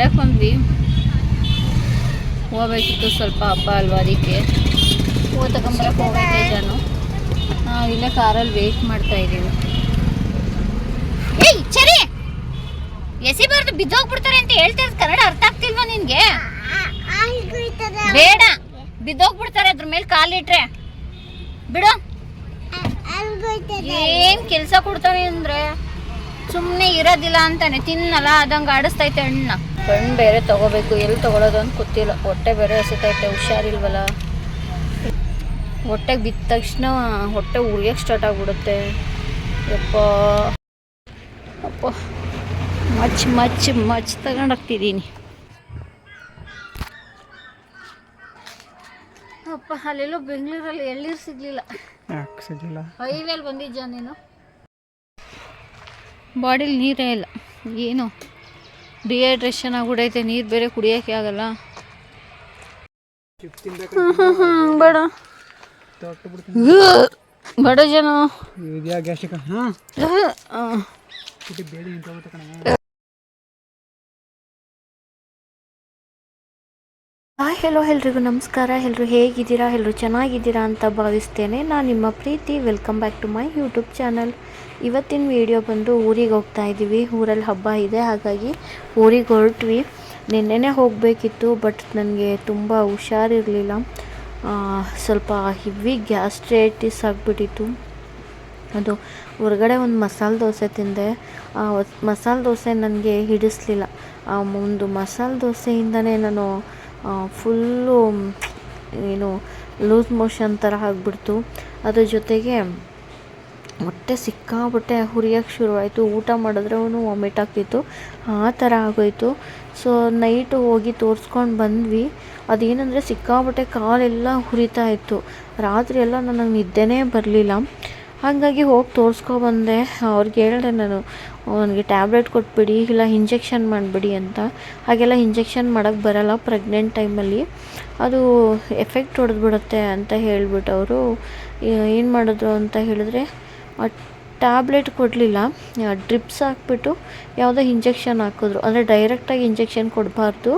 ಮಂಡ್ಯಕ್ಕೆ ಬಂದ್ವಿ. ಹೋಗ್ಬೇಕಿತ್ತು ಸ್ವಲ್ಪ ಹಬ್ಬ ಅಲ್ವಾ ಅದಕ್ಕೆ ಹೂವು ತಗೊಂಬರಕ್ಕೆ ಹೋಗೈತೆ ನಾನು ನಾವು ಇಲ್ಲೇ ಕಾರಲ್ಲಿ ವೇಟ್ ಮಾಡ್ತಾ ಇದ್ದೀವಿ. ಏಯ್ ಸರಿ ಎಸಿಬಾರ್ದು ಬಿದ್ದೋಗ್ಬಿಡ್ತಾರೆ ಅಂತ ಹೇಳ್ತಾ ಕನ್ನಡ ಅರ್ಥ ಆಗ್ತಿಲ್ವಾ ನಿನ್ಗೆ? ಬೇಡ, ಬಿದ್ದೋಗ್ಬಿಡ್ತಾರೆ ಅದ್ರ ಮೇಲೆ ಕಾಲಿಟ್ರೆ ಬಿಡು. ಏನ್ ಕೆಲಸ ಕೊಡ್ತಾನೆ ಅಂದ್ರೆ ಸುಮ್ಮನೆ ಇರೋದಿಲ್ಲ ಅಂತಾನೆ. ತಿನ್ನಲ್ಲ ಅದಂಗೆ ಆಡಿಸ್ತೈತೆ ಹಣ್ಣ. ಹಣ್ಣು ಬೇರೆ ತಗೋಬೇಕು ಎಲ್ಲಿ ತಗೊಳ್ಳೋದು ಅಂತ ಗೊತ್ತಿಲ್ಲ. ಹೊಟ್ಟೆ ಬೇರೆ ಹಸಿತೈತೆ ಹುಷಾರಿಲ್ವಲ್ಲ? ಹೊಟ್ಟೆಗೆ ಬಿದ್ದ ತಕ್ಷಣ ಹೊಟ್ಟೆ ಉರಿಯೋಕ್ಕೆ ಸ್ಟಾರ್ಟ್ ಆಗ್ಬಿಡುತ್ತೆ. ಯಪ್ಪ. ಅಪ್ಪ ಮಚ್ ಮಚ್ ಮಚ್ ತಗೊಂಡು ಹೋಗ್ತಿದ್ದೀನಿ. ಅಪ್ಪ ಅಲ್ಲೆಲ್ಲೋ ಬೆಂಗಳೂರಲ್ಲಿ ಎಳ್ಳೀರು ಸಿಗಲಿಲ್ಲ. ಸಿಗಲಿಲ್ಲ? ಹೈವೇಲಿ ಬಂದಿದ್ದ ನೀನು? ಬಾಡಿಲಿ ನೀರೇ ಇಲ್ಲ. ಏನು? ಡಿಹೈಡ್ರೇಷನ್ ಆಗ್ಬಿಡೈತೆ ನೀರು ಬೇರೆ ಕುಡಿಯೋಕೆ ಆಗಲ್ಲ. ಬೇಡ. ಬಡ ಜನ. ಇದ್ಯಾ ಗ್ಯಾಸ್ಟಿಕ್ ಹಾಂ? ಆ. ಬೇಡಿ ನಿಂತೋಗ್ಬಿಟ್ಟು ಕಣ. ಹಾಯ್ ಹೆಲೋ ಎಲ್ರಿಗೂ ನಮಸ್ಕಾರ. ಎಲ್ಲರೂ ಹೇಗಿದ್ದೀರಾ? ಎಲ್ಲರೂ ಚೆನ್ನಾಗಿದ್ದೀರಾ ಅಂತ ಭಾವಿಸ್ತೇನೆ. ನಾನು ನಿಮ್ಮ ಪ್ರೀತಿ. Welcome back to my YouTube channel ಇವತ್ತಿನ ವಿಡಿಯೋ ಬಂದು ಊರಿಗೆ ಹೋಗ್ತಾ ಇದ್ದೀವಿ ಊರಲ್ಲಿ ಹಬ್ಬ ಇದೆ. ಹಾಗಾಗಿ ಊರಿಗೆ ಹೊರಟ್ವಿ. ನಿನ್ನೆನೇ ಹೋಗಬೇಕಿತ್ತು ಬಟ್ ನನಗೆ ತುಂಬ ಹುಷಾರಿರಲಿಲ್ಲ. ಸ್ವಲ್ಪ ಹಿವಿ ಗ್ಯಾಸ್ಟ್ರೈಟಿಸ್ ಆಗಿಬಿಟ್ಟಿತ್ತು. ಅದು ಹೊರಗಡೆ ಒಂದು ಮಸಾಲೆ ದೋಸೆ ತಿಂದೆ. ಮಸಾಲೆ ದೋಸೆ ನನಗೆ ಹಿಡಿಸ್ಲಿಲ್ಲ. ಆ, ಒಂದು ಮಸಾಲೆ ದೋಸೆಯಿಂದನೇ ನಾನು ಫುಲ್ಲು ಏನು ಲೂಸ್ ಮೋಷನ್ ಥರ ಆಗಿಬಿಡ್ತು. ಅದ್ರ ಜೊತೆಗೆ ಹೊಟ್ಟೆ ಸಿಕ್ಕಾಬಿಟ್ಟೆ ಹುರಿಯೋಕ್ಕೆ ಶುರುವಾಯಿತು. ಊಟ ಮಾಡಿದ್ರೆ ವಾಮಿಟ್ ಆಗ್ತಿತ್ತು. ಆ ಥರ ಆಗೋಯಿತು. ಸೊ ನೈಟು ಹೋಗಿ ತೋರಿಸ್ಕೊಂಡು ಬಂದ್ವಿ. ಅದೇನಂದರೆ ಸಿಕ್ಕಾಬಿಟ್ಟೆ ಕಾಲೆಲ್ಲ ಹುರಿತಾ ಇತ್ತು. ರಾತ್ರಿ ಎಲ್ಲ ನನಗೆ ನಿದ್ದೆನೇ ಬರಲಿಲ್ಲ. ಹಾಗಾಗಿ ಹೋಗಿ ತೋರಿಸ್ಕೊಬಂದೆ ಅವ್ರಿಗೆ ಹೇಳಿದೆ ನಾನು, ಅವನಿಗೆ ಟ್ಯಾಬ್ಲೆಟ್ ಕೊಟ್ಬಿಡಿ, ಇಲ್ಲ ಇಂಜೆಕ್ಷನ್ ಮಾಡಿಬಿಡಿ ಅಂತ. ಹಾಗೆಲ್ಲ ಇಂಜೆಕ್ಷನ್ ಮಾಡೋಕ್ಕೆ ಬರಲ್ಲ ಪ್ರೆಗ್ನೆಂಟ್ ಟೈಮಲ್ಲಿ. ಅದು ಎಫೆಕ್ಟ್ ಹೊಡೆದ್ಬಿಡುತ್ತೆ ಅಂತ ಹೇಳಿಬಿಟ್ಟು ಅವರು ಏನು ಮಾಡಿದ್ರು ಅಂತ ಹೇಳಿದ್ರೆ ಟ್ಯಾಬ್ಲೆಟ್ ಕೊಡಲಿಲ್ಲ. ಡ್ರಿಪ್ಸ್ ಹಾಕ್ಬಿಟ್ಟು ಯಾವುದೋ ಇಂಜೆಕ್ಷನ್ ಹಾಕಿದ್ರು. ಅಂದರೆ ಡೈರೆಕ್ಟಾಗಿ ಇಂಜೆಕ್ಷನ್ ಕೊಡಬಾರ್ದು.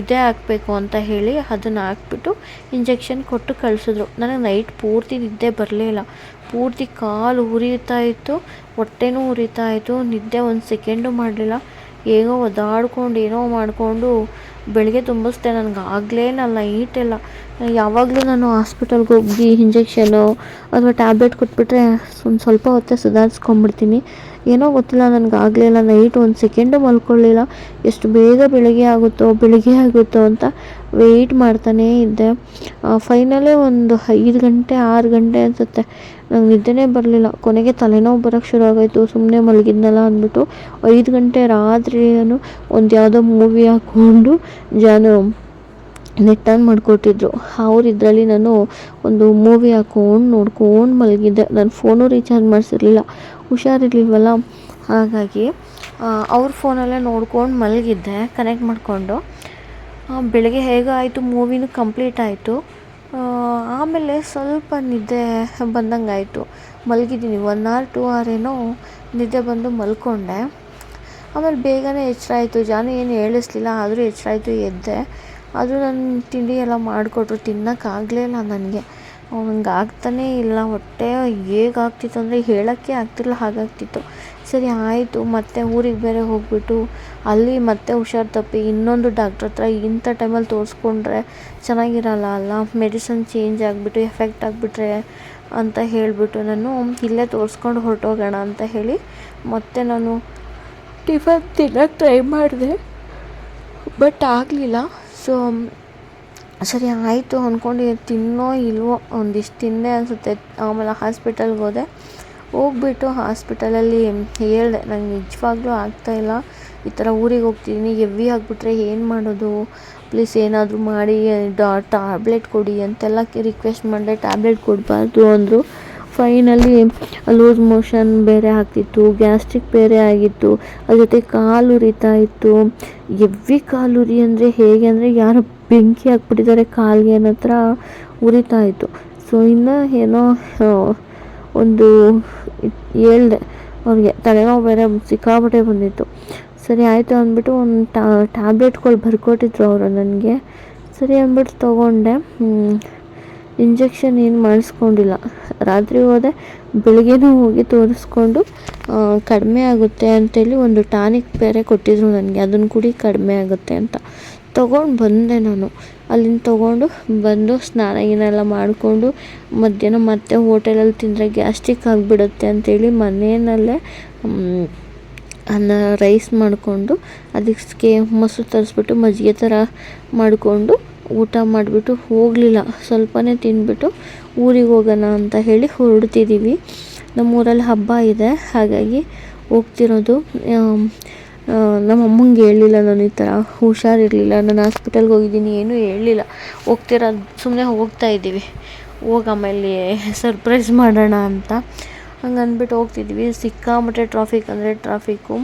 ಇದೇ ಹಾಕಬೇಕು ಅಂತ ಹೇಳಿ ಅದನ್ನು ಹಾಕ್ಬಿಟ್ಟು ಇಂಜೆಕ್ಷನ್ ಕೊಟ್ಟು ಕಳಿಸಿದ್ರು. ನನಗೆ ನೈಟ್ ಪೂರ್ತಿ ನಿದ್ದೆ ಬರಲಿಲ್ಲ ಪೂರ್ತಿ ಕಾಲು ಉರಿತಾ ಇತ್ತು, ಹೊಟ್ಟೆನೂ ಉರಿತಾ ಇತ್ತು. ನಿದ್ದೆ ಒಂದು ಸೆಕೆಂಡು ಮಾಡಲಿಲ್ಲ. ಹೇಗೋ ಒದ್ದಾಡ್ಕೊಂಡು ಏನೋ ಮಾಡಿಕೊಂಡು ಬೆಳಗ್ಗೆ ತುಂಬಿಸ್ದೆ ನನಗೆ. ಆಗಲೇ ಇಲ್ಲ ಎಲ್ಲ, ಯಾವಾಗಲೂ ನಾನು ಹಾಸ್ಪಿಟಲ್ಗೆ ಹೋಗಿ ಇಂಜೆಕ್ಷನು ಅಥವಾ ಟ್ಯಾಬ್ಲೆಟ್ ಕೊಟ್ಬಿಟ್ರೆ ಒಂದು ಸ್ವಲ್ಪ ಹೊತ್ತೇ ಸುಧಾರಿಸ್ಕೊಂಬಿಡ್ತೀನಿ ಏನೋ ಗೊತ್ತಿಲ್ಲ, ನನಗೆ ಆಗಲಿಲ್ಲ, ನೈಟ್ ಒಂದು ಸೆಕೆಂಡು ಮಲ್ಕೊಳ್ಳಿಲ್ಲ, ಎಷ್ಟು ಬೇಗ ಬೆಳಗ್ಗೆ ಆಗುತ್ತೋ ಬೆಳಗ್ಗೆ ಆಗುತ್ತೋ ಅಂತ ವೆಯ್ಟ್ ಮಾಡ್ತಾನೇ ಇದ್ದೆ. ಫೈನಲೇ ಒಂದು ಐದು ಗಂಟೆ, ಆರು ಗಂಟೆ ಅನಿಸುತ್ತೆ. ನಂಗೆ ನಿದ್ದೆನೇ ಬರಲಿಲ್ಲ. ಕೊನೆಗೆ ತಲೆನೋವು ಬರೋಕ್ಕೆ ಶುರು ಆಗೋಯ್ತು. ಸುಮ್ಮನೆ ಮಲಗಿದ್ನಲ್ಲ ಅಂದ್ಬಿಟ್ಟು ಐದು ಗಂಟೆ ರಾತ್ರಿ ನಾನು ಒಂದು ಯಾವುದೋ ಮೂವಿ ಹಾಕ್ಕೊಂಡು ಜಾನು ನೆಟ್ ಆನ್ ಮಾಡಿಕೊಟ್ಟಿದ್ರು. ಅವ್ರ ಇದರಲ್ಲಿ ನಾನು ಒಂದು ಮೂವಿ ಹಾಕೊಂಡು ನೋಡ್ಕೊಂಡು ಮಲಗಿದ್ದೆ. ನಾನು ಫೋನು ರೀಚಾರ್ಜ್ ಮಾಡಿಸಿರ್ಲಿಲ್ಲ. ಹುಷಾರಿರ್ಲಿಲ್ವಲ್ಲ? ಹಾಗಾಗಿ ಅವ್ರ ಫೋನಲ್ಲೇ ನೋಡ್ಕೊಂಡು ಮಲಗಿದ್ದೆ ಕನೆಕ್ಟ್ ಮಾಡಿಕೊಂಡು. ಬೆಳಗ್ಗೆ ಹೇಗೋ ಆಯಿತು ಮೂವಿನೂ ಕಂಪ್ಲೀಟ್ ಆಯಿತು. ಆಮೇಲೆ ಸ್ವಲ್ಪ ನಿದ್ದೆ ಬಂದಂಗೆ ಆಯಿತು ಮಲಗಿದ್ದೀನಿ ಒನ್ ಆರ್ ಟೂ ಆರ್ ಏನೋ ನಿದ್ದೆ ಬಂದು ಮಲ್ಕೊಂಡೆ. ಆಮೇಲೆ ಬೇಗನೆ ಎಚ್ಚರಾಯಿತು. ಜಾನು ಏನು ಹೇಳಿಸ್ಲಿಲ್ಲ, ಆದರೂ ಎಚ್ಚರಾಯಿತು ಎದ್ದೆ. ಆದರೂ ನನ್ನ ತಿಂಡಿ ಎಲ್ಲ ಮಾಡಿಕೊಟ್ರು ತಿನ್ನೋಕ್ಕಾಗಲೇ ಇಲ್ಲ ನನಗೆ. ನಂಗೆ ಆಗ್ತಾನೇ ಇಲ್ಲ, ಹೊಟ್ಟೆ ಹೇಗಾಗ್ತಿತ್ತು ಅಂದರೆ ಹೇಳೋಕ್ಕೆ ಆಗ್ತಿಲ್ಲ ಹಾಗಾಗ್ತಿತ್ತು. ಸರಿ, ಆಯಿತು, ಮತ್ತೆ ಊರಿಗೆ ಬೇರೆ ಹೋಗ್ಬಿಟ್ಟು ಅಲ್ಲಿ ಮತ್ತೆ ಹುಷಾರು ತಪ್ಪಿ ಇನ್ನೊಂದು ಡಾಕ್ಟ್ರ್ ಹತ್ರ ಇಂಥ ಟೈಮಲ್ಲಿ ತೋರಿಸ್ಕೊಂಡ್ರೆ ಚೆನ್ನಾಗಿರಲ್ಲ ಅಲ್ಲ? ಮೆಡಿಸನ್ ಚೇಂಜ್ ಆಗಿಬಿಟ್ಟು ಎಫೆಕ್ಟ್ ಆಗಿಬಿಟ್ರೆ ಅಂತ ಹೇಳಿಬಿಟ್ಟು ನಾನು ಇಲ್ಲೇ ತೋರಿಸ್ಕೊಂಡು ಹೊರಟೋಗೋಣ ಅಂತ ಹೇಳಿ ಮತ್ತೆ ನಾನು ಟಿಫನ್ ತಿನ್ನೋಕ್ಕೆ ಟ್ರೈ ಮಾಡಿದೆ. ಬಟ್ ಆಗಲಿಲ್ಲ. ಸೊ ಸರಿ ಆಯಿತು ಅಂದ್ಕೊಂಡು ತಿನ್ನೋ ಇಲ್ವೋ ಒಂದಿಷ್ಟು ತಿಂದೆ ಅನಿಸುತ್ತೆ. ಆಮೇಲೆ ಹಾಸ್ಪಿಟಲ್ಗೆ ಹೋದೆ ಹೋಗ್ಬಿಟ್ಟು ಹಾಸ್ಪಿಟಲಲ್ಲಿ ಹೇಳಿದೆ, ನಂಗೆ ನಿಜವಾಗ್ಲೂ ಆಗ್ತಾಯಿಲ್ಲ ಈ ಥರ ಊರಿಗೆ ಹೋಗ್ತಿದ್ದೀನಿ ಹೆವಿ ಆಗಿಬಿಟ್ರೆ ಏನು ಮಾಡೋದು? ಪ್ಲೀಸ್ ಏನಾದರೂ ಮಾಡಿ, ಡಾ, ಟ್ಯಾಬ್ಲೆಟ್ ಕೊಡಿ ಅಂತೆಲ್ಲ ರಿಕ್ವೆಸ್ಟ್ ಮಾಡಿದೆ, ಟ್ಯಾಬ್ಲೆಟ್ ಕೊಡಬಾರ್ದು ಅಂದರು. ಫೈನಲಿ ಲೂಸ್ ಮೋಷನ್ ಬೇರೆ ಆಗ್ತಿತ್ತು ಗ್ಯಾಸ್ಟ್ರಿಕ್ ಬೇರೆ ಆಗಿತ್ತು ಅದ್ರ ಜೊತೆ ಕಾಲು ಉರಿತಾ ಇತ್ತು. ಎವ್ವಿ ಕಾಲು ಉರಿ ಅಂದರೆ ಹೇಗೆ ಅಂದರೆ ಯಾರೋ ಬೆಂಕಿ ಹಾಕ್ಬಿಟ್ಟಿದ್ದಾರೆ ಕಾಲಿಗೆ ಅನ್ನೋ ಥರ ಉರಿತಾ ಇತ್ತು. ಸೊ ಇನ್ನು ಏನೋ ಒಂದು ಹೇಳ್ದೆ, ಅವ್ರಿಗೆ ತಲೆನೋವು ಬೇರೆ ಸಿಕ್ಕಾಪಟ್ಟೆ ಬಂದಿತ್ತು. ಸರಿ, ಆಯಿತು ಅಂದ್ಬಿಟ್ಟು ಒಂದು ಟ್ಯಾಬ್ಲೆಟ್ಗಳು ಬರ್ಕೊಟ್ಟಿದ್ರು ಅವರು ನನಗೆ. ಸರಿ ಅಂದ್ಬಿಟ್ಟು ತೊಗೊಂಡೆ. ಇಂಜೆಕ್ಷನ್ ಏನು ಮಾಡಿಸ್ಕೊಂಡಿಲ್ಲ. ರಾತ್ರಿ ಹೋದೆ, ಬೆಳಗ್ಗೆನೂ ಹೋಗಿ ತೋರಿಸ್ಕೊಂಡು ಕಡಿಮೆ ಆಗುತ್ತೆ ಅಂತೇಳಿ ಒಂದು ಟಾನಿಕ್ ಬೇರೆ ಕೊಟ್ಟಿದ್ರು ನನಗೆ, ಅದನ್ನು ಕುಡಿ ಕಡಿಮೆ ಆಗುತ್ತೆ ಅಂತ. ತೊಗೊಂಡು ಬಂದೆ ನಾನು. ಅಲ್ಲಿಂದ ತೊಗೊಂಡು ಬಂದು ಸ್ನಾನ ಗೀನೆಲ್ಲ ಮಾಡಿಕೊಂಡು, ಮಧ್ಯಾಹ್ನ ಮತ್ತೆ ಹೋಟೆಲಲ್ಲಿ ತಿಂದರೆ ಗ್ಯಾಸ್ಟಿಕ್ ಆಗಿಬಿಡುತ್ತೆ ಅಂತೇಳಿ ಮನೆಯಲ್ಲೇ ಅನ್ನ ರೈಸ್ ಮಾಡಿಕೊಂಡು, ಅದಕ್ಕೆ ಮೊಸರು ತರಿಸ್ಬಿಟ್ಟು ಮಜ್ಜಿಗೆ ಥರ ಮಾಡಿಕೊಂಡು ಊಟ ಮಾಡಿಬಿಟ್ಟು ಹೋಗಲಿಲ್ಲ. ಸ್ವಲ್ಪನೇ ತಿಂದ್ಬಿಟ್ಟು ಊರಿಗೆ ಹೋಗೋಣ ಅಂತ ಹೇಳಿ ಹೊರಡ್ತಿದ್ದೀವಿ ನಮ್ಮೂರಲ್ಲಿ ಹಬ್ಬ ಇದೆ. ಹಾಗಾಗಿ ಹೋಗ್ತಿರೋದು ನಮ್ಮ ಅಮ್ಮಂಗೆ ಹೇಳಿಲ್ಲ ನಾನು ಈ ಥರ. ಹುಷಾರಿರಲಿಲ್ಲ. ನಾನು ಹಾಸ್ಪಿಟಲ್ಗೆ ಹೋಗಿದ್ದೀನಿ, ಏನೂ ಹೇಳಿಲ್ಲ. ಹೋಗ್ತಿರೋದು ಸುಮ್ಮನೆ ಹೋಗ್ತಾ ಇದ್ದೀವಿ. ಹೋಗಿ ಆಮೇಲೆ ಸರ್ಪ್ರೈಸ್ ಮಾಡೋಣ ಅಂತ. ಹಂಗೆ ಅಂದ್ಬಿಟ್ಟು ಹೋಗ್ತಿದ್ವಿ. ಸಿಕ್ಕಾಮಟ್ಟೆ ಟ್ರಾಫಿಕ್ ಅಂದರೆ ಟ್ರಾಫಿಕ್ಕು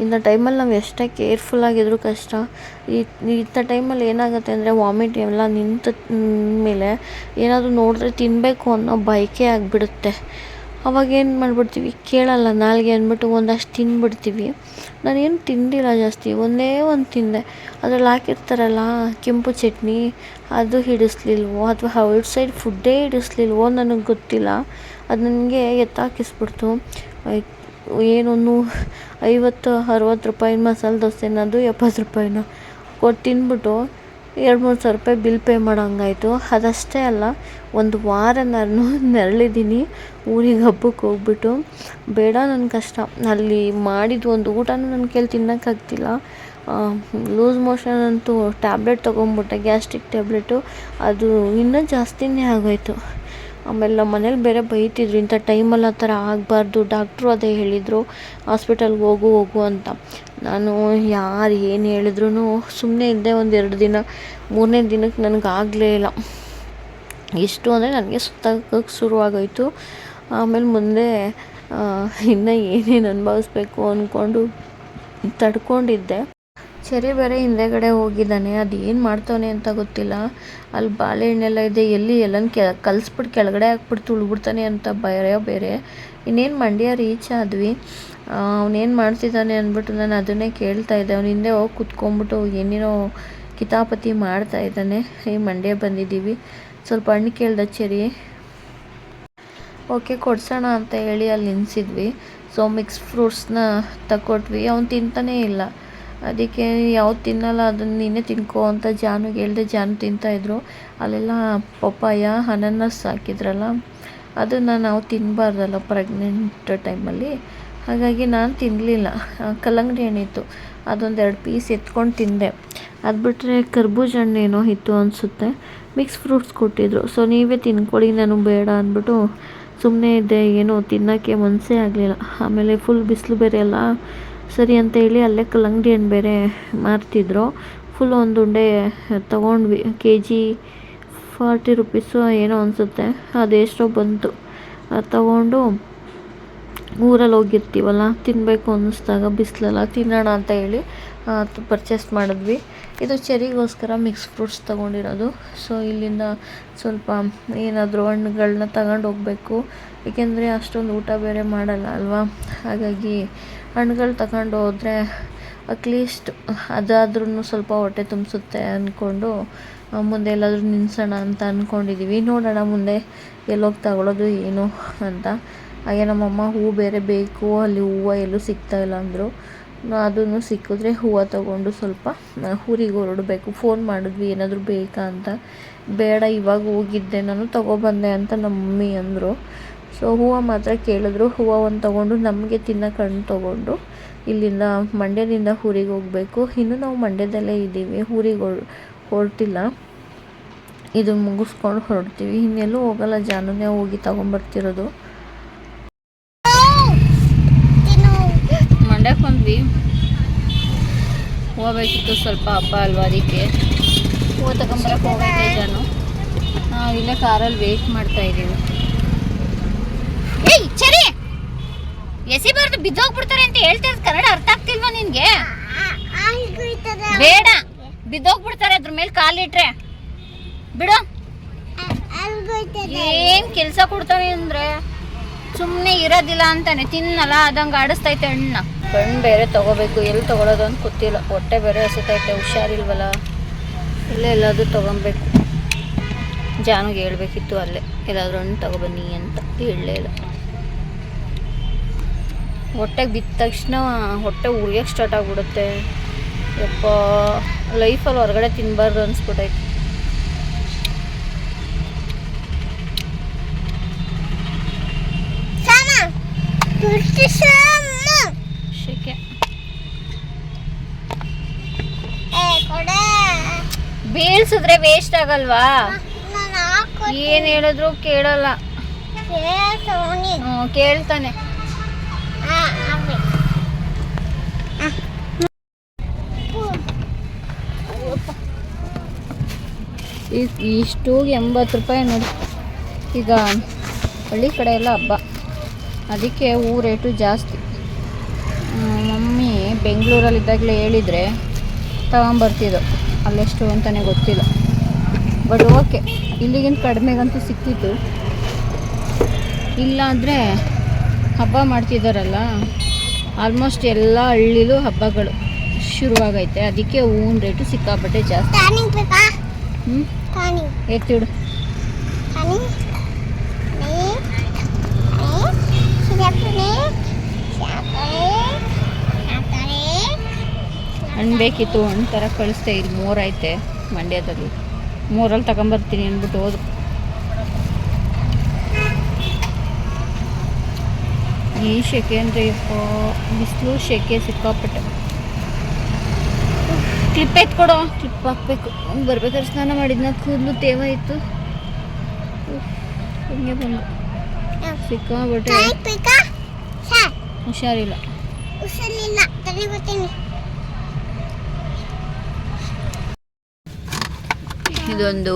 ಇಂಥ ಟೈಮಲ್ಲಿ ನಾವು ಎಷ್ಟೇ ಕೇರ್ಫುಲ್ಲಾಗಿದ್ರೂ ಕಷ್ಟ. ಈ, ಇಂಥ ಟೈಮಲ್ಲಿ ಏನಾಗುತ್ತೆ ಅಂದರೆ ವಾಮಿಟ್ ಎಲ್ಲ ನಿಂತ ಮೇಲೆ ಏನಾದರೂ ನೋಡಿದ್ರೆ ತಿನ್ನಬೇಕು ಅನ್ನೋ ಬಯಕೆ ಆಗಿಬಿಡುತ್ತೆ. ಅವಾಗ ಏನು ಮಾಡಿಬಿಡ್ತೀವಿ? ಕೇಳಲ್ಲ, ನಾಲ್ಗೆ ಅಂದ್ಬಿಟ್ಟು ಒಂದಷ್ಟು ತಿಂದ್ಬಿಡ್ತೀವಿ ನಾನೇನು ತಿಂದಿಲ್ಲ ಜಾಸ್ತಿ, ಒಂದೇ ಒಂದು ತಿಂದೆ. ಅದ್ರಲ್ಲಿ ಹಾಕಿರ್ತಾರಲ್ಲ, ಕೆಂಪು ಚಟ್ನಿ, ಅದು ಹಿಡಿಸ್ಲಿಲ್ವೋ, ಅಥವಾ ಔಟ್ಸೈಡ್ ಫುಡ್ಡೇ ಹಿಡಿಸ್ಲಿಲ್ವೋ ನನಗೆ ಗೊತ್ತಿಲ್ಲ. ಅದು ನನಗೆ ಎತ್ತಾಕಿಸ್ಬಿಡ್ತು. ಏನೊಂದು ಐವತ್ತು, ಅರವತ್ತು ರೂಪಾಯಿ, ಮಸಾಲೆ ದೋಸೆನದು ಎಪ್ಪತ್ತು ರೂಪಾಯಿನ. ಕೊಟ್ಟು ತಿಂದ್ಬಿಟ್ಟು ಎರಡು, ಮೂರು ಸಾವಿರ ರೂಪಾಯಿ ಬಿಲ್ ಪೇ ಮಾಡೋಂಗಾಯ್ತು. ಅದಷ್ಟೇ ಅಲ್ಲ, ಒಂದು ವಾರ ನಾನು ನೆರಳಿದ್ದೀನಿ, ಊರಿಗೆ ಹಬ್ಬಕ್ಕೆ ಹೋಗ್ಬಿಟ್ಟು. ಬೇಡ ನನ್ನ ಕಷ್ಟ. ಅಲ್ಲಿ ಮಾಡಿದ ಒಂದು ಊಟನೂ ನನ್ನ ಕೈಲಿ ತಿನ್ನೋಕ್ಕಾಗ್ತಿಲ್ಲ. ಲೂಸ್ ಮೋಷನ್ ಅಂತೂ ಟ್ಯಾಬ್ಲೆಟ್ ತೊಗೊಂಬಿಟ್ಟೆ, ಗ್ಯಾಸ್ಟ್ರಿಕ್ ಟ್ಯಾಬ್ಲೆಟು. ಅದು ಇನ್ನೂ ಜಾಸ್ತಿನೇ ಆಗೋಯ್ತು. ಆಮೇಲೆ ನಮ್ಮ ಮನೇಲಿ ಬೇರೆ ಬೈತಿದ್ರು. ಇಂಥ ಟೈಮಲ್ಲಿ ಆ ಥರ ಆಗಬಾರ್ದು. ಡಾಕ್ಟ್ರು ಅದೇ ಹೇಳಿದರು. ಹಾಸ್ಪಿಟಲ್ಗೆ ಹೋಗು ಹೋಗು ಅಂತ. ನಾನು ಯಾರು ಏನು ಹೇಳಿದ್ರು ಸುಮ್ಮನೆ ಇದ್ದೆ ಒಂದು ಎರಡು ದಿನ. ಮೂರನೇ ದಿನಕ್ಕೆ ನನಗೆ ಆಗಲೇ ಇಲ್ಲ. ಎಷ್ಟು ಅಂದರೆ ನನಗೆ ಸುತ್ತಾಗಕ್ಕೆ ಶುರುವಾಗೋಯ್ತು. ಆಮೇಲೆ ಮುಂದೆ ಇನ್ನು ಏನೇನು ಅನುಭವಿಸ್ಬೇಕು ಅಂದ್ಕೊಂಡು ತಡ್ಕೊಂಡಿದ್ದೆ. ಚೆರಿ ಬೇರೆ ಹಿಂದೆಗಡೆ ಹೋಗಿದ್ದಾನೆ ಅದು ಏನು ಮಾಡ್ತಾನೆ ಅಂತ ಗೊತ್ತಿಲ್ಲ. ಅಲ್ಲಿ ಬಾಳೆಹಣ್ಣೆಲ್ಲ ಇದೆ, ಎಲ್ಲಿ ಎಲ್ಲನ ಕೆ ಕಲಿಸ್ಬಿಟ್ಟು ಕೆಳಗಡೆ ಹಾಕ್ಬಿಟ್ಟು ತುಳ್ಬಿಡ್ತಾನೆ ಅಂತ ಬೇರೆ ಬೇರೆ. ಇನ್ನೇನು ಮಂಡ್ಯ ರೀಚ್ ಆದ್ವಿ. ಅವನೇನು ಮಾಡ್ತಿದ್ದಾನೆ ಅಂದ್ಬಿಟ್ಟು ನಾನು ಅದನ್ನೇ ಕೇಳ್ತಾ ಇದ್ದೆ. ಅವ್ನ ಹಿಂದೆ ಹೋಗಿ ಕುತ್ಕೊಂಡ್ಬಿಟ್ಟು ಏನೇನೋ ಕಿತಾಪತಿ ಮಾಡ್ತಾ ಇದ್ದಾನೆ. ಈ ಮಂಡ್ಯ ಬಂದಿದ್ದೀವಿ. ಸ್ವಲ್ಪ ಹಣ್ಣು ಕೇಳ್ದ ಚೆರಿ ಓಕೆ, ಕೊಡ್ಸೋಣ ಅಂತ ಹೇಳಿ ಅಲ್ಲಿ ನಿನ್ಸಿದ್ವಿ ಸೊ ಮಿಕ್ಸ್ ಫ್ರೂಟ್ಸ್ನ ತಗೊಟ್ವಿ ಅವ್ನು ತಿಂತಾನೇ ಇಲ್ಲ. ಅದಕ್ಕೆ ಯಾವ್ದು ತಿನ್ನಲ್ಲ, ಅದನ್ನು ನೀನೇ ತಿನ್ಕೋ ಅಂತ ಜಾನು ಹೇಳ್ದೆ, ಜಾನು ತಿಂತಾಯಿದ್ರು ಅಲ್ಲೆಲ್ಲ ಪಪ್ಪಾಯ ಅನನಸ್ ಹಾಕಿದ್ರಲ್ಲ ಅದನ್ನು ನಾವು ತಿನ್ನಬಾರ್ದಲ್ಲ ಪ್ರೆಗ್ನೆಂಟ್ ಟೈಮಲ್ಲಿ ಹಾಗಾಗಿ ನಾನು ತಿನ್ನಲಿಲ್ಲ ಕಲ್ಲಂಗಡಿ ಹಣ್ಣಿತ್ತು ಅದೊಂದು ಎರಡು ಪೀಸ್ ಎತ್ಕೊಂಡು ತಿಂದೆ. ಅದು ಬಿಟ್ಟರೆ ಕರ್ಬೂಜ ಹಣ್ಣೇನೋ ಇತ್ತು ಅನಿಸುತ್ತೆ. ಮಿಕ್ಸ್ ಫ್ರೂಟ್ಸ್ ಕೊಟ್ಟಿದ್ರು. ಸೊ ನೀವೇ ತಿನ್ಕೊಳ್ಳಿ, ನಾನು ಬೇಡ ಅಂದ್ಬಿಟ್ಟು ಸುಮ್ಮನೆ ಇದ್ದೆ. ಏನೋ ತಿನ್ನೋಕ್ಕೆ ಮನಸ್ಸೇ ಆಗಲಿಲ್ಲ. ಆಮೇಲೆ ಫುಲ್ ಬಿಸಿಲು ಬೇರೆ ಅಲ್ಲ. ಸರಿ ಅಂತ ಹೇಳಿ ಅಲ್ಲೇ ಕಲ್ಲಂಗಡಿ ಹಣ್ಣು ಬೇರೆ ಮಾರ್ತಿದ್ರು. ಫುಲ್ ಒಂದು ಉಂಡೆ ತೊಗೊಂಡ್ವಿ. ಕೆ ಜಿ ಫಾರ್ಟಿ ರುಪೀಸು ಏನೋ ಅನಿಸುತ್ತೆ. ಅದೆಷ್ಟೋ ಬಂತು. ಅದು ತಗೊಂಡು ಊರಲ್ಲಿ ಹೋಗಿರ್ತೀವಲ್ಲ ತಿನ್ನಬೇಕು ಅನ್ನಿಸ್ದಾಗ ಬಿಸಿಲಲ್ಲ, ತಿನ್ನೋಣ ಅಂತ ಹೇಳಿ ಪರ್ಚೇಸ್ ಮಾಡಿದ್ವಿ. ಇದು ಚೆರಿಗೋಸ್ಕರ ಮಿಕ್ಸ್ ಫ್ರೂಟ್ಸ್ ತೊಗೊಂಡಿರೋದು. ಸೊ ಇಲ್ಲಿಂದ ಸ್ವಲ್ಪ ಏನಾದರೂ ಹಣ್ಣುಗಳನ್ನ ತಗೊಂಡು ಹೋಗಬೇಕು. ಏಕೆಂದರೆ ಅಷ್ಟೊಂದು ಊಟ ಬೇರೆ ಮಾಡಲ್ಲ ಅಲ್ವಾ? ಹಾಗಾಗಿ ಹಣ್ಣುಗಳು ತಗೊಂಡು ಹೋದರೆ ಅಟ್ಲೀಸ್ಟ್ ಅದಾದ್ರೂ ಸ್ವಲ್ಪ ಹೊಟ್ಟೆ ತುಂಬಿಸುತ್ತೆ ಅಂದ್ಕೊಂಡು ಮುಂದೆ ಎಲ್ಲಾದರೂ ನಿಲ್ಲಿಸೋಣ ಅಂತ ಅಂದ್ಕೊಂಡಿದ್ದೀವಿ ನೋಡೋಣ ಮುಂದೆ ಎಲ್ಲೋಗಿ ತಗೊಳ್ಳೋದು ಏನು ಅಂತ. ಹಾಗೆ ನಮ್ಮಮ್ಮ ಹೂವು ಬೇರೆ ಬೇಕು, ಅಲ್ಲಿ ಹೂವು ಎಲ್ಲೂ ಸಿಗ್ತಾ ಇಲ್ಲ ಅಂದರು. ಅದನ್ನು ಸಿಕ್ಕಿದ್ರೆ ಹೂವು ತಗೊಂಡು ಸ್ವಲ್ಪ ಊರಿಗೆ ಹೊರಡಬೇಕು. ಫೋನ್ ಮಾಡಿದ್ವಿ, ಏನಾದರೂ ಬೇಕಾ ಅಂತ. ಬೇಡ, ಇವಾಗ ಹೋಗಿದ್ದೆ, ನಾನು ತಗೊಬಂದೆ ಅಂತ ನಮ್ಮ ಮಮ್ಮಿ ಅಂದರು. ಸೊ ಹೂವು ಮಾತ್ರ ಕೇಳಿದ್ರು. ಹೂವು ಒಂದು ತೊಗೊಂಡು ನಮಗೆ ತಿನ್ನೋಕೆ ಹಣ್ಣು ತೊಗೊಂಡು ಇಲ್ಲಿಂದ ಮಂಡ್ಯದಿಂದ ಊರಿಗೆ ಹೋಗಬೇಕು. ಇನ್ನು ನಾವು ಮಂಡ್ಯದಲ್ಲೇ ಇದ್ದೀವಿ. ಊರಿಗೆ ಹೊರ್ ಹೊರಟಿಲ್ಲ. ಇದು ಮುಗಿಸ್ಕೊಂಡು ಹೊರಡ್ತೀವಿ. ಇನ್ನೆಲ್ಲೂ ಹೋಗಲ್ಲ. ಜಾನುನೇ ಹೋಗಿ ತಗೊಂಬರ್ತಿರೋದು. ಮಂಡ್ಯಕ್ಕೆ ಬಂದ್ವಿ. ಹೋಗ್ಬೇಕಿತ್ತು ಸ್ವಲ್ಪ ಹಬ್ಬ ಅಲ್ವಾ ಅದಕ್ಕೆ ಹೂವು ತಗೊಂಬರಕ್ಕೆ ಹೋಗೈತೆ ಜಾನು. ನಾವು ಇಲ್ಲೇ ಕಾರಲ್ಲಿ ವೇಟ್ ಮಾಡ್ತಾ ಇದ್ದೀವಿ. ಏಯ್, ಚರಿ! ಎಸಿಬಾರ್ದು ಬಿದ್ದೋಗ್ಬಿಡ್ತಾರೆ ಅಂತ ಹೇಳ್ತಾ ಕನ್ನಡ ಅರ್ಥ ಆಗ್ತಿಲ್ವಾ ನಿನ್ಗೆ? ಬೇಡ, ಬಿದ್ದೋಗ್ಬಿಡ್ತಾರೆ ಅದ್ರ ಮೇಲೆ ಕಾಲಿಟ್ರೆ. ಬಿಡು. ಏನ್ ಕೆಲಸ ಕೊಡ್ತಾನೆ ಅಂದ್ರೆ? ಸುಮ್ಮನೆ ಇರೋದಿಲ್ಲ ಅಂತಾನೆ. ತಿನ್ನಲ್ಲ ಅದಂಗೆ ಆಡಿಸ್ತೈತೆ ಹಣ್ಣ ಕಣ್ಣು ಬೇರೆ ತಗೋಬೇಕು. ಎಲ್ಲಿ ತಗೊಳೋದು ಅಂತ ಗೊತ್ತಿಲ್ಲ. ಹೊಟ್ಟೆ ಬೇರೆ ಹಸಿತೈತೆ. ಹುಷಾರಿಲ್ವಲ್ಲ? ಇಲ್ಲೇ ಎಲ್ಲಾದ್ರೂ ತೊಗೊಬೇಕು. ಜಾನುಗೆ ಹೇಳ್ಬೇಕಿತ್ತು ಅಲ್ಲೇ. ಎಲ್ಲಾದರೂ ಹಣ್ಣು ತಗೊಬನ್ನಿ ಅಂತ ಹೇಳಲೇ ಇಲ್ಲ. ಹೊಟ್ಟೆಗೆ ಬಿದ್ದ ತಕ್ಷಣ ಹೊಟ್ಟೆ ಉರಿಯೋಕ್ಕೆ ಸ್ಟಾರ್ಟ್ ಆಗಿಬಿಡುತ್ತೆ. ಯಪ್ಪ ಲೈಫಲ್ಲಿ ಹೊರಗಡೆ ತಿನ್ನಬಾರ್ದು ಅನಿಸ್ಬಿಟ್ಟೈತೆ ಬೀಳ್ಸಿದ್ರೆ ವೇಸ್ಟ್ ಆಗಲ್ವಾ? ಏನ್ ಹೇಳಿದ್ರು ಕೇಳಲ್ಲ. ಕೇಳ್ತಾನೆ. ಇ- ಇಷ್ಟು ಎಂಬತ್ತು ರೂಪಾಯಿ ನೋಡಿ. ಈಗ ಹಳ್ಳಿ ಕಡೆ ಎಲ್ಲ ಹಬ್ಬ. ಅದಕ್ಕೆ ಹೂ ರೇಟು ಜಾಸ್ತಿ. ಮಮ್ಮಿ ಬೆಂಗಳೂರಲ್ಲಿ ಇದ್ದಾಗಲೇ ಹೇಳಿದರೆ ತಗೊಂಬರ್ತಿದ್ದು. ಅಲ್ಲೆಷ್ಟು ಅಂತಲೇ ಗೊತ್ತಿಲ್ಲ. ಬಟ್ ಓಕೆ ಇಲ್ಲಿಗಿಂತ ಕಡಿಮೆಗಂತೂ ಸಿಕ್ತಿತ್ತು ಇಲ್ಲಾಂದರೆ ಹಬ್ಬ ಮಾಡ್ತಿದ್ದಾರಲ್ಲ ಆಲ್ಮೋಸ್ಟ್ ಎಲ್ಲ ಹಳ್ಳಿಲೂ ಹಬ್ಬಗಳು ಶುರುವಾಗೈತೆ ಅದಕ್ಕೆ ಹೂವಿನ ರೇಟು ಸಿಕ್ಕಾಪಟ್ಟೆ ಜಾಸ್ತಿ ಹ್ಞೂ ಎತ್ತಿಡು ಹಣ್ಣು ಬೇಕಿತ್ತು ಹಣ್ಣು ಥರ ಕಳಿಸ್ತೇ ಇಲ್ಲಿ ಮೂರೈತೆ ಮಂಡ್ಯದಲ್ಲಿ ಮೂರಲ್ಲಿ ತಗೊಂಬರ್ತೀನಿ ಅಂದ್ಬಿಟ್ಟು ಹೋದ್ರು. ಈ ಸೆಕೆ ಅಂದರೆ ಬಿಸಿಲು ಸೆಕೆ ಸಿಕ್ಕಾಪಟ್ಟೆ. ಕ್ಲಿಪ್ ಎತ್ಕೊಡೋ ಕ್ಲಿಪ್ ಹಾಕ್ಬೇಕು. ಬರ್ಬೇಕಾದ್ರೆ ಸ್ನಾನ ಮಾಡಿದ್ನ ಕೂದಲು ತೇವ ಇತ್ತು. ಹಿಂಗೆ ಬಂದು. ಸಿಕ್ಕಾಪಟ್ಟೆ. ಹುಷಾರಿಲ್ಲ ಹುಷಾರಿಲ್ಲ ತಲೆ ಬರ್ತೀನಿ ಇದೊಂದು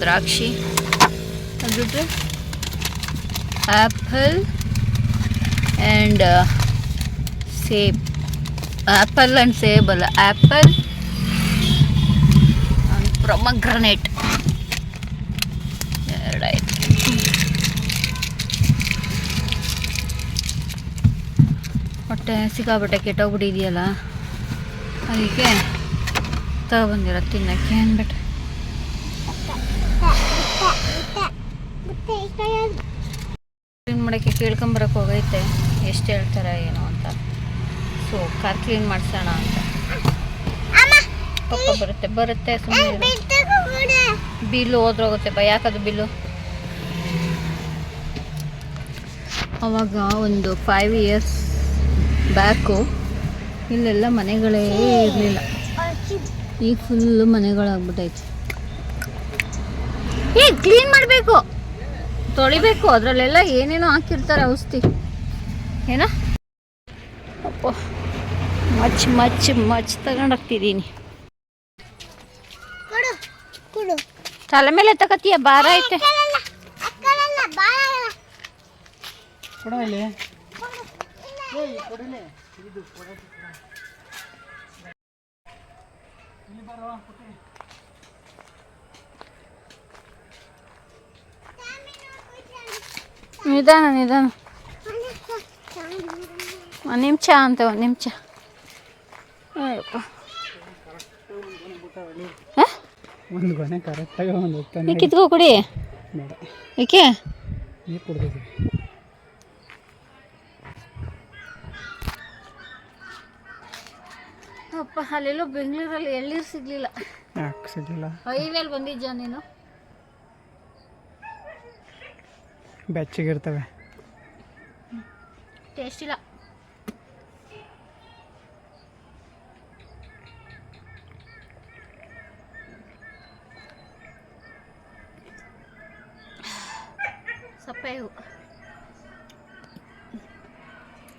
ದ್ರಾಕ್ಷಿ. ಅದು ಬಿಟ್ಟರೆ ಆ್ಯಪಲ್ ಆ್ಯಂಡ್ ಸೇಬ್. ಆ್ಯಪಲ್ ಆ್ಯಂಡ್ ಸೇಬ್ ಅಲ್ಲ ಆ್ಯಪಲ್ ಆ್ಯಂಡ್ ಪ್ರೊಮಗ್ರನೇಟ್ ಹೊಟ್ಟೆ ಸಿಕ್ಕಾಪಟ್ಟೆ ಕೆಟ್ಟೋಗ್ಬಿಟ್ಟಿದೆಯಲ್ಲ, ಅದಕ್ಕೆ ತಗೊಬಂದಿರೋ ತಿನ್ನಕ್ಕೆ ಅಂದ್ಬಿಟ್ಟು. ಕ್ಲೀನ್ ಮಾಡೋಕ್ಕೆ ಕೇಳ್ಕೊಂಬರಕ್ಕೆ ಹೋಗೈತೆ. ಎಷ್ಟು ಹೇಳ್ತಾರೆ ಏನೋ ಅಂತ. ಸೊ ಕಾರ್ ಕ್ಲೀನ್ ಮಾಡಿಸೋಣ ಅಂತ. ಪಪ್ಪ ಬರುತ್ತೆ ಬರುತ್ತೆ ಸುಮ್ಮನೆ ಬಿಲ್ಲು ಹೋದ್ರೋಗುತ್ತೆ ಬ ಯಾಕದು ಬಿಲ್ಲು? ಅವಾಗ ಒಂದು ಫೈವ್ ಇಯರ್ಸ್ ಬ್ಯಾಕು ಇಲ್ಲೆಲ್ಲ ಮನೆಗಳೇ ಇರಲಿಲ್ಲ. ಈಗ ಫುಲ್ಲು ಮನೆಗಳಾಗ್ಬಿಟ್ಟೈತೆ ಏ ಕ್ಲೀನ್ ಮಾಡಬೇಕು. ತೊಳಿಬೇಕು ಅದರಲ್ಲೆಲ್ಲ ಏನೇನೋ ಹಾಕಿರ್ತಾರೆ ಔಷಧಿ. ಏನೋ? ಅಪ್ಪ ಮಚ್ ಮಚ್ ಮಚ್ ತಗೊಂಡೋಗ್ತಿದ್ದೀನಿ. ಕೊಡು ಕೊಡು. ತಲೆ ಮೇಲೆ ತಗತಿಯ ಭಾರ ಐತೆ. ಇಲ್ಲಿ. ನಿಧಾನ ನಿಧಾನ. ಒಂದು ನಿಮಿಷ ಅಂತ ಒಂದು ನಿಮಿಷ. ಅಯ್ಯಪ್ಪ. ಒಂದು ಗೊನೆ ಕರೆಕ್ಟಾಗಿ ಒಂದು ಹೋಗ್ತಾನೆ ಈ ಕಿತ್ಕೋ ಕುಡಿ. ಏಕೆ ನೀರು ಕುಡ್ದಿದ್ದೀವಿ ಅಪ್ಪ ಅಲ್ಲೆಲ್ಲೋ ಬೆಂಗಳೂರಲ್ಲಿ ಎಳ್ಳೀರು ಸಿಗ್ಲಿಲ್ಲ. ಯಾಕೆ ಸಿಗಲಿಲ್ಲ? ಹೈವೇಲಿ ಬಂದಿದ್ಯಾ ನೀನು? ಬೆಚ್ಚಗಿರ್ತವೆ. ಟೇಸ್ಟ್ ಇಲ್ಲ. ಸಪ್ಪೆ ಇವು.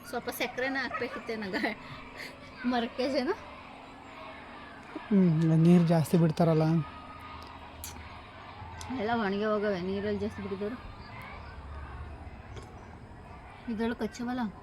ಸ್ವಲ್ಪ ಸಕ್ಕರೆನ ಹಾಕ್ಬೇಕಿತ್ತೆ ನಂಗೆ ಮರಕ್ಕೆ ಜನ. ಹ್ಞೂ ನೀರು ಜಾಸ್ತಿ ಬಿಡ್ತಾರಲ್ಲ. ಎಲ್ಲ ಒಣಗಿ ಹೋಗವೆ ನೀರಲ್ಲಿ ಜಾಸ್ತಿ ಬಿಟ್ಟಿದ್ರು ಇದ್ರೊಳಗೆ ಕಚ್ಚವಲ್ಲ ಅಪ್ಪ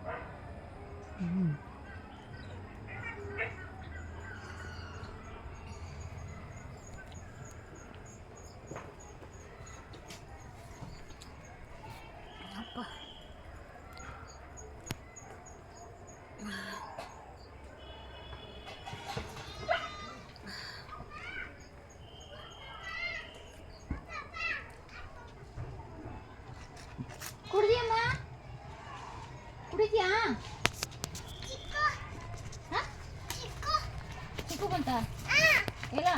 ಇದೆಯಾ ಚಿಕ್ಕು. ಬಂತ? ಇಲ್ಲ?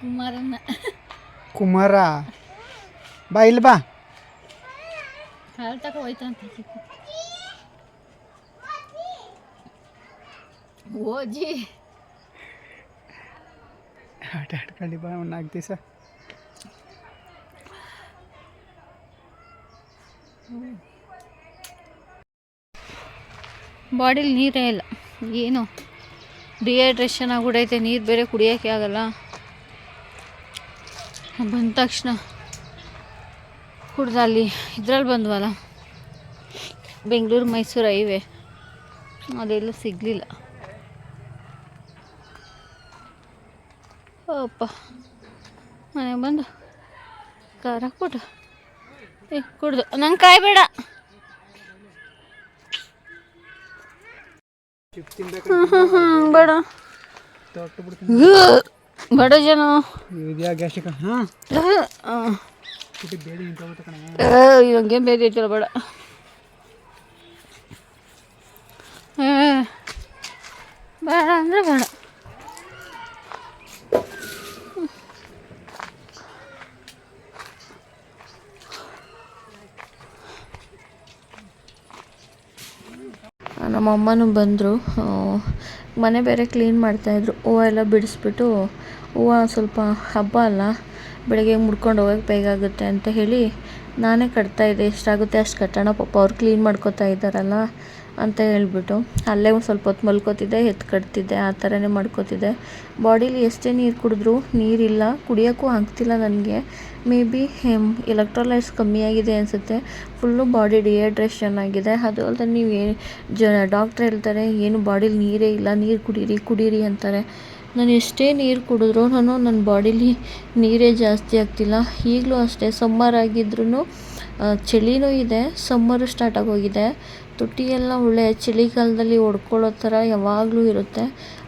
ಕುಮಾರನ್ನ. ಕುಮಾರ ಬಾ ಇಲ್ಲಿ ಬಾ. ಹಾಲು ತಕ ಹೋಯ್ತಂತ ಚಿಕ್ಕು. ಓಜಿ. ಆಟ ಆಡ್ಕೊಂಡು ಬಾ ಒಂದು ನಾಲ್ಕು ದಿವಸ. ಬಾಡಿಲಿ ನೀರೇ ಇಲ್ಲ. ಏನು? ಡಿಹೈಡ್ರೇಷನ್ ಆಗಿಬಿಡೈತೆ ನೀರು ಬೇರೆ ಕುಡಿಯೋಕ್ಕೆ ಆಗಲ್ಲ. ಬಂದ ತಕ್ಷಣ ಕುಡ್ದು ಅಲ್ಲಿ ಇದ್ರಲ್ಲಿ ಬಂದ್ವಲ್ಲ? ಬೆಂಗಳೂರು ಮೈಸೂರು ಹೈವೇ. ಅದೆಲ್ಲೂ ಸಿಗಲಿಲ್ಲ. ಅಪ್ಪ, ಮನೆಗೆ ಬಂದು ಖಾರ ಕೊಟ್ಟು ಏ ಕುಡ್ದು. ನಂಗೆ ಕಾಯಿ ಬೇಡ ಬೇಡ. ಬೇಡ ಜನ. ಇದ್ಯಾ ಗ್ಯಾಸ್ಟಿಕ್ ಹಾಂ ಇವಂಗೇನ್ ಬೇರೆ ಐತಿಲ್ಲ ಬೇಡ. ಬೇಡ ಅಂದ್ರೆ ಬೇಡ. ನಮ್ಮ ಅಮ್ಮನೂ ಬಂದರು ಮನೆ ಬೇರೆ ಕ್ಲೀನ್ ಮಾಡ್ತಾಯಿದ್ರು ಹೂವು ಎಲ್ಲ ಬಿಡಿಸ್ಬಿಟ್ಟು, ಹೂವು ಸ್ವಲ್ಪ ಹಬ್ಬ ಅಲ್ಲ, ಬೆಳಗ್ಗೆ ಮುಡ್ಕೊಂಡು ಹೋಗಕ್ಕೆ ಬೇಗ ಆಗುತ್ತೆ ಅಂತ ಹೇಳಿ ನಾನೇ ಕಟ್ತಾಯಿದ್ದೆ ಎಷ್ಟಾಗುತ್ತೆ ಅಷ್ಟು ಕಟ್ಟೋಣ. ಪಾಪ ಅವ್ರು ಕ್ಲೀನ್ ಮಾಡ್ಕೊತಾ ಇದ್ದಾರಲ್ಲ. ಅಂತ ಹೇಳ್ಬಿಟ್ಟು ಅಲ್ಲೇ ಒಂದು ಸ್ವಲ್ಪ ಹೊತ್ತು ಮಲ್ಕೋತಿದ್ದೆ, ಎತ್ತು ಕಟ್ತಿದ್ದೆ, ಆ ಥರನೇ ಮಾಡ್ಕೋತಿದ್ದೆ. ಬಾಡೀಲಿ ಎಷ್ಟೇ ನೀರು ಕುಡಿದ್ರೂ ನೀರಿಲ್ಲ, ಕುಡಿಯೋಕ್ಕೂ ಆಗ್ತಿಲ್ಲ ನನಗೆ. ಮೇ ಬಿ ಎಲೆಕ್ಟ್ರೋಲೈಟ್ಸ್ ಕಮ್ಮಿ ಆಗಿದೆ ಅನಿಸುತ್ತೆ. ಫುಲ್ಲು ಬಾಡಿ ಡಿಹೈಡ್ರೇಷನ್ ಆಗಿದೆ. ಅದು ಅಲ್ಲದೆ ನೀವು ಏನು ಜ ಡಾಕ್ಟ್ರ್ ಹೇಳ್ತಾರೆ, ಏನು ಬಾಡೀಲಿ ನೀರೇ ಇಲ್ಲ, ನೀರು ಕುಡೀರಿ ಕುಡೀರಿ ಅಂತಾರೆ. ನಾನು ಎಷ್ಟೇ ನೀರು ಕುಡಿದ್ರೂ ನಾನು ನನ್ನ ಬಾಡೀಲಿ ನೀರೇ ಜಾಸ್ತಿ ಆಗ್ತಿಲ್ಲ. ಈಗಲೂ ಅಷ್ಟೇ ಸಮ್ಮರ್ ಆಗಿದ್ರೂ ಚಳಿನೂ ಇದೆ ಸಮ್ಮರು ಸ್ಟಾರ್ಟ್ ಆಗೋಗಿದೆ. ತುಟಿಯೆಲ್ಲ ಒಳ್ಳೆ ಚಳಿಗಾಲದಲ್ಲಿ ಹೊಡ್ಕೊಳ್ಳೋ ಥರ ಯಾವಾಗಲೂ ಇರುತ್ತೆ.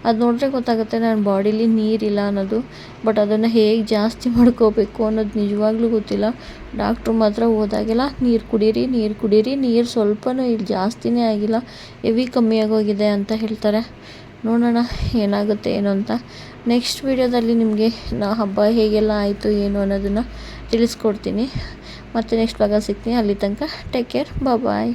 ಅದು ನೋಡಿದ್ರೆ ಗೊತ್ತಾಗುತ್ತೆ ನನ್ನ ಬಾಡೀಲಿ ನೀರಿಲ್ಲ ಅನ್ನೋದು, ಬಟ್ ಅದನ್ನು ಹೇಗೆ ಜಾಸ್ತಿ ಮಾಡ್ಕೋಬೇಕು ಅನ್ನೋದು ನಿಜವಾಗ್ಲೂ ಗೊತ್ತಿಲ್ಲ. ಡಾಕ್ಟ್ರು ಮಾತ್ರ ಹೋದಾಗೆಲ್ಲ ನೀರು ಕುಡೀರಿ ನೀರು ಕುಡೀರಿ, ನೀರು ಸ್ವಲ್ಪನೂ ಇಲ್ಲಿ ಜಾಸ್ತಿನೇ ಆಗಿಲ್ಲ, ಹೆವಿ ಕಮ್ಮಿ ಆಗೋಗಿದೆ ಅಂತ ಹೇಳ್ತಾರೆ. ನೋಡೋಣ ಏನಾಗುತ್ತೆ ಏನು ಅಂತ. ನೆಕ್ಸ್ಟ್ ವೀಡಿಯೋದಲ್ಲಿ ನಿಮಗೆ ನಾ ಹಬ್ಬ ಹೇಗೆಲ್ಲ ಆಯಿತು, ಏನು ಅನ್ನೋದನ್ನು ತಿಳಿಸ್ಕೊಡ್ತೀನಿ. ಮತ್ತು ನೆಕ್ಸ್ಟ್ ಭಾಗ ಸಿಗ್ತೀನಿ. ಅಲ್ಲಿ ತನಕ ಟೇಕ್ ಕೇರ್ ಬಾಯ್